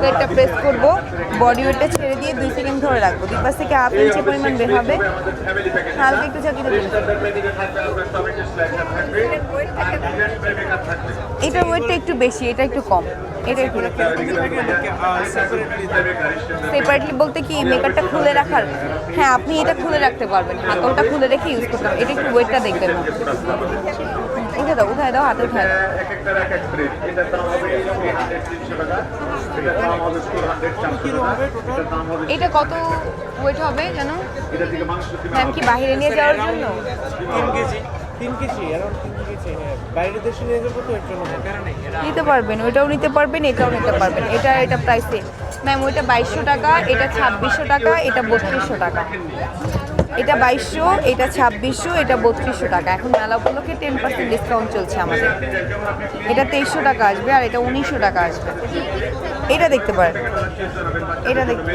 হালকা এটা প্রেস করব বডি ওয়েটটা ছেড়ে দিয়ে দুই সেকেন্ড ধরে রাখব। দুই পাশ থেকে হাফ ইঞ্চি পরিমাণ বের হবে। হালকা একটু দেবো। এটার ওয়েটটা একটু বেশি, এটা একটু কম। এটা একটু সেপারেটলি বলতে কি মেকারটা খুলে রাখার হ্যাঁ আপনি এটা খুলে রাখতে পারবেন। হাতলটা খুলে রেখে ইউজ করতে পারবেন এটা একটু ওয়েটটা দেখবেন। উঠে দাও, উঠায় দাও, হাতে উঠায় এটা কত ওয়েট হবে জানো? ম্যাম কি বাইরে নিয়ে যাওয়ার জন্য? তিন কেজি তিন কেজি অ্যারাউন্ড তিন কেজি হ্যাঁ। দেশে নিয়ে যাব তো এর জন্য নিতে পারবেন ওইটাও নিতে পারবেন এটাও নিতে পারবেন। এটা এটা প্রাইসে ম্যাম ওইটা বাইশশো টাকা এটা ছাব্বিশশো টাকা এটা বত্রিশশো টাকা। এটা বাইশশো, এটা ছাব্বিশশো, এটা বত্রিশশো টাকা। এখন মেলা উপলক্ষে টেন পার্সেন্ট ডিসকাউন্ট চলছে আমাদের। এটা তেইশশো টাকা আসবে আর এটা উনিশশো টাকা আসবে। এটা দেখতে পারেন। এটা দেখতে